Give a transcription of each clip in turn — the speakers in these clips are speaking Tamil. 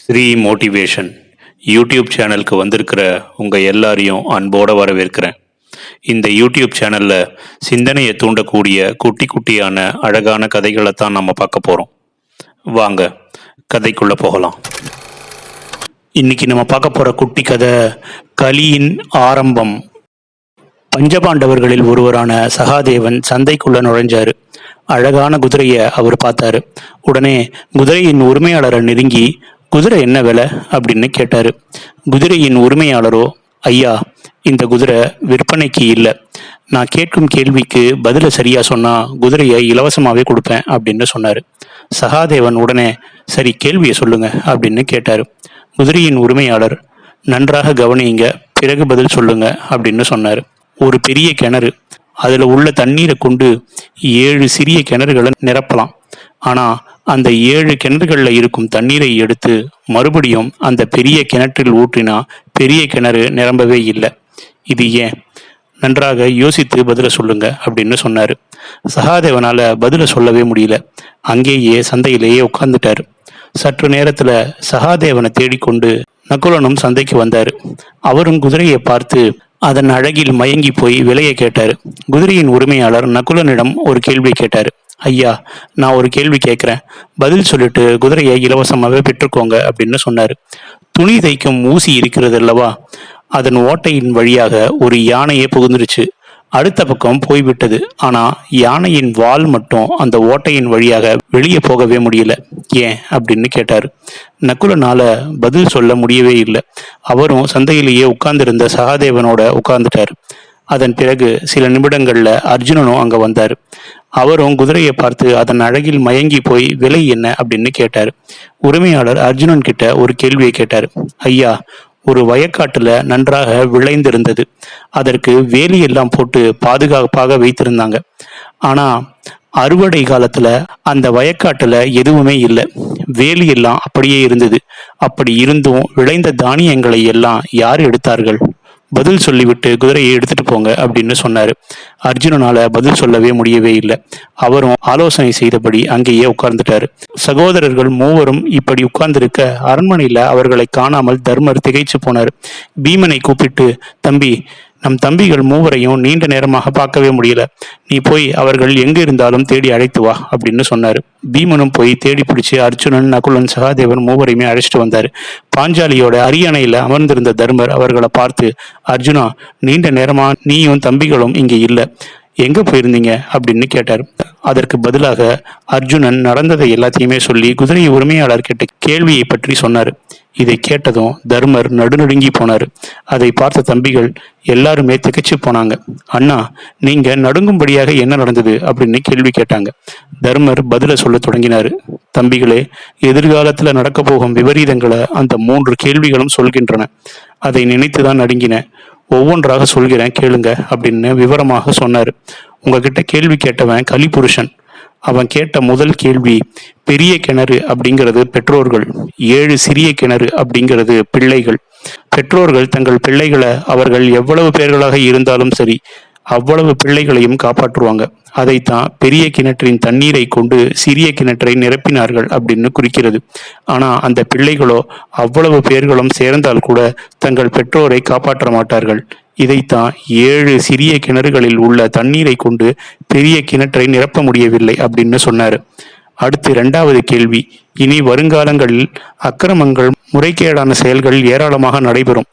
ஸ்ரீ மோட்டிவேஷன் யூடியூப் சேனலுக்கு வந்திருக்கிற உங்கள் எல்லாரையும் அன்போடு வரவேற்கிறேன். இந்த யூடியூப் சேனலில் சிந்தனையை தூண்டக்கூடிய குட்டி குட்டியான அழகான கதைகளை தான் நம்ம பார்க்க போகிறோம் வாங்க கதைக்குள்ளே போகலாம். இன்னைக்கு நம்ம பார்க்க போகிற குட்டி கதை கலியின் ஆரம்பம். பஞ்சபாண்டவர்களில் ஒருவரான சகாதேவன் சந்தைக்குள்ள நுழைஞ்சாரு. அழகான குதிரையை அவர் பார்த்தாரு. உடனே குதிரையின் உரிமையாளரை நெருங்கி குதிரை என்ன விலை அப்படின்னு கேட்டார். குதிரையின் உரிமையாளரோ ஐயா இந்த குதிரை விற்பனைக்கு இல்லை. நான் கேட்கும் கேள்விக்கு பதிலை சரியா சொன்னா குதிரையை இலவசமாகவே கொடுப்பேன் அப்படின்னு சொன்னார். சகாதேவன் உடனே சரி கேள்வியை சொல்லுங்க அப்படின்னு கேட்டார். குதிரையின் உரிமையாளர் நன்றாக கவனியுங்க பிறகு பதில் சொல்லுங்க அப்படின்னு சொன்னார். ஒரு பெரிய கிணறு அதில் உள்ள தண்ணீரை கொண்டு ஏழு சிறிய கிணறுகளை நிரப்பலாம். ஆனால் அந்த ஏழு கிணறுகளில் இருக்கும் தண்ணீரை எடுத்து மறுபடியும் அந்த பெரிய கிணற்றில் ஊற்றினா பெரிய கிணறு நிரம்பவே இல்லை. இது ஏன்? நன்றாக யோசித்து பதில சொல்லுங்க அப்படின்னு சொன்னார். சகாதேவனால பதில சொல்லவே முடியல. அங்கேயே சந்தையிலேயே உட்கார்ந்துட்டாரு. சற்று நேரத்துல சகாதேவனை தேடிக்கொண்டு நகுலனும் சந்தைக்கு வந்தாரு. அவரும் குதிரையை பார்த்து அதன் அழகில் மயங்கி போய் விலையை கேட்டாரு. குதிரையின் உரிமையாளர் நகுலனிடம் ஒரு கேள்வி கேட்டாரு. ஐயா நான் ஒரு கேள்வி கேட்குறேன். பதில் சொல்லிட்டு குதிரையை இலவசமாகவே பெற்றுக்கோங்க அப்படின்னு சொன்னார். துணி தைக்கும் ஊசி இருக்கிறது அல்லவா? அதன் ஓட்டையின் வழியாக ஒரு யானையே புகுந்துருச்சு அடுத்த பக்கம் போய்விட்டது. ஆனா யானையின் வால் மட்டும் அந்த ஓட்டையின் வழியாக வெளியே போகவே முடியல. ஏன் அப்படின்னு கேட்டாரு. நக்குலனால பதில் சொல்ல முடியவே இல்லை. அவரும் சந்தையிலேயே உட்கார்ந்திருந்த சகாதேவனோட உட்கார்ந்துட்டார். அதன் பிறகு சில நிமிடங்கள்ல அர்ஜுனனும் அங்க வந்தார். அவரும் குதிரையை பார்த்து அதன் அழகில் மயங்கி போய் விலை என்ன? அப்படின்னு கேட்டார். உரிமையாளர் அர்ஜுனன் கிட்ட ஒரு கேள்வியை கேட்டார். ஐயா ஒரு வயக்காட்டுல நன்றாக விளைந்திருந்தது. அதற்கு வேலி எல்லாம் போட்டு பாதுகாப்பாக வைத்திருந்தாங்க. ஆனா அறுவடை காலத்துல அந்த வயக்காட்டுல எதுவுமே இல்லை. வேலி எல்லாம் அப்படியே இருந்தது. அப்படி இருந்தும் விளைந்த தானியங்களை எல்லாம் யார் எடுத்தார்கள்? பதில் சொல்லிவிட்டு குதிரையை எடுத்துட்டு போங்க அப்படின்னு சொன்னாரு. அர்ஜுனனால பதில் சொல்லவே முடியவே இல்லை. அவரும் ஆலோசனை செய்தபடி அங்கேயே உட்கார்ந்துட்டாரு. சகோதரர்கள் மூவரும் இப்படி உட்கார்ந்திருக்க அரண்மனையில அவர்களை காணாமல் தர்மர் திகைச்சு போனார். பீமனை கூப்பிட்டு தம்பி நம் தம்பிகள் மூவரையும் நீண்ட நேரமாக பார்க்கவே முடியல. நீ போய் அவர்கள் எங்க இருந்தாலும் தேடி அழைத்து வா அப்படின்னு சொன்னாரு. பீமனும் போய் தேடி பிடிச்சி அர்ஜுனன் நகுலன் சகாதேவன் மூவரையுமே அழைச்சிட்டு வந்தாரு. பாஞ்சாலியோட அரியணையில அமர்ந்திருந்த தர்மர் அவர்களை பார்த்து அர்ஜுனா நீண்ட நேரமா நீயும் தம்பிகளும் இங்கே இல்லை. எங்க போயிருந்தீங்க அப்படின்னு கேட்டார். அதற்கு பதிலாக அர்ஜுனன் நடந்ததை எல்லாத்தையுமே சொல்லி குதிரை உரிமையாளர் கேட்ட கேள்வியை பற்றி சொன்னார். இதை கேட்டதும் தர்மர் நடுநடுங்கி போனார். அதை பார்த்த தம்பிகள் எல்லாருமே திகைச்சு போனாங்க. அண்ணா நீங்க நடுங்கும்படியாக என்ன நடந்தது? அப்படின்னு கேள்வி கேட்டாங்க. தர்மர் பதில சொல்ல தொடங்கினாரு. தம்பிகளே எதிர்காலத்துல நடக்க போகும் விபரீதங்களை அந்த மூன்று கேள்விகளும் சொல்கின்றன. அதை நினைத்துதான் நடுங்கின. ஒவ்வொன்றாக சொல்கிறேன் கேளுங்க அப்படின்னு விவரமாக சொன்னார். உங்ககிட்ட கேள்வி கேட்டவன் கலிபுருஷன். அவன் கேட்ட முதல் கேள்வி பெரிய கிணறு அப்படிங்கிறது பெற்றோர்கள் ஏழு சிறிய கிணறு அப்படிங்கிறது பிள்ளைகள். பெற்றோர்கள் தங்கள் பிள்ளைகளை அவர்கள் எவ்வளவு பேர்களாக இருந்தாலும் சரி அவ்வளவு பிள்ளைகளையும் காப்பாற்றுவாங்க. அதைத்தான் பெரிய கிணற்றின் தண்ணீரை கொண்டு சிறிய கிணற்றை நிரப்பினார்கள் அப்படின்னு குறிக்கிறது. ஆனா அந்த பிள்ளைகளோ அவ்வளவு பேர்களும் சேர்ந்தால் கூட தங்கள் பெற்றோரை காப்பாற்ற மாட்டார்கள். இதைத்தான் ஏழு சிறிய கிணறுகளில் உள்ள தண்ணீரை கொண்டு பெரிய கிணற்றை நிரப்ப முடியவில்லை அப்படின்னு சொன்னாரு. அடுத்து இரண்டாவது கேள்வி. இனி வருங்காலங்களில் அக்கிரமங்கள் முறைகேடான செயல்கள் ஏராளமாக நடைபெறும்.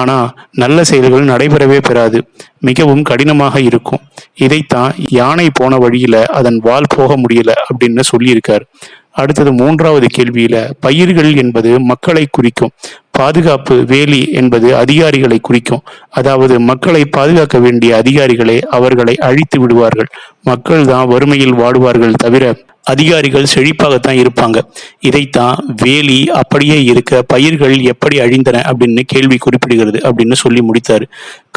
ஆனால் நல்ல செயல்கள் நடைபெறவே பெறாது. மிகவும் கடினமாக இருக்கும். இதைத்தான் யானை போன வழியில அதன் வால் போக முடியல அப்படின்னு சொல்லியிருக்கார். அடுத்தது மூன்றாவது கேள்வியில பயிர்கள் என்பது மக்களை குறிக்கும். பாதுகாப்பு வேலி என்பது அதிகாரிகளை குறிக்கும். அதாவது மக்களை பாதுகாக்க வேண்டிய அதிகாரிகளை அவர்களை அழித்து விடுவார்கள். மக்கள் தான் வறுமையில் வாடுவார்கள் தவிர அதிகாரிகள் செழிப்பாகத்தான் இருப்பாங்க. இதைத்தான் வேலி அப்படியே இருக்க பயிர்கள் எப்படி அழிந்தன அப்படின்னு கேள்வி குறிப்பிடுகிறது அப்படின்னு சொல்லி முடித்தாரு.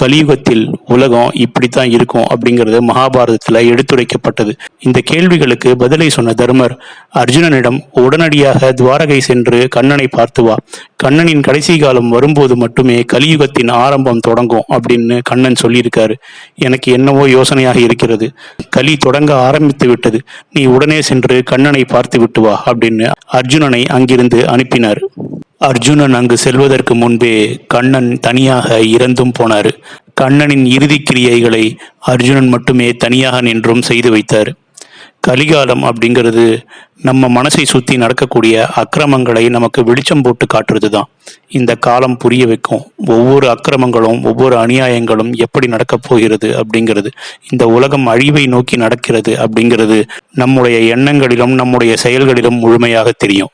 கலியுகத்தில் உலகம் இப்படித்தான் இருக்கும் அப்படிங்கிறது மகாபாரதத்துல எடுத்துரைக்கப்பட்டது. இந்த கேள்விகளுக்கு பதிலை சொன்ன தர்மர் அர்ஜுனனிடம் உடனடியாக துவாரகை சென்று கண்ணனை பார்த்து வா. கண்ணனின் கடைசி காலம் வரும்போது மட்டுமே கலியுகத்தின் ஆரம்பம் தொடங்கும் அப்படின்னு கண்ணன் சொல்லியிருக்காரு. எனக்கு என்னவோ யோசனையாக இருக்கிறது. கலி தொடங்க ஆரம்பித்து விட்டது. நீ உடனே சென்று கண்ணனை பார்த்து விட்டு வா அப்படின்னு அர்ஜுனனை அங்கிருந்து அனுப்பினார். அர்ஜுனன் அங்கு செல்வதற்கு முன்பே கண்ணன் தனியாக இறந்தும் போனார். கண்ணனின் இறுதி கிரியைகளை அர்ஜுனன் மட்டுமே தனியாக நின்றும் செய்து வைத்தார். கலிகாலம் அப்படிங்கிறது நம்ம மனசை சுற்றி நடக்கக்கூடிய அக்கிரமங்களை நமக்கு வெளிச்சம் போட்டு காட்டுறது தான் இந்த காலம் புரிய வைக்கும். ஒவ்வொரு அக்கிரமங்களும் ஒவ்வொரு அநியாயங்களும் எப்படி நடக்கப் போகிறது அப்படிங்கிறது இந்த உலகம் அழிவை நோக்கி நடக்கிறது அப்படிங்கிறது நம்முடைய எண்ணங்களிலும் நம்முடைய செயல்களிலும் முழுமையாக தெரியும்.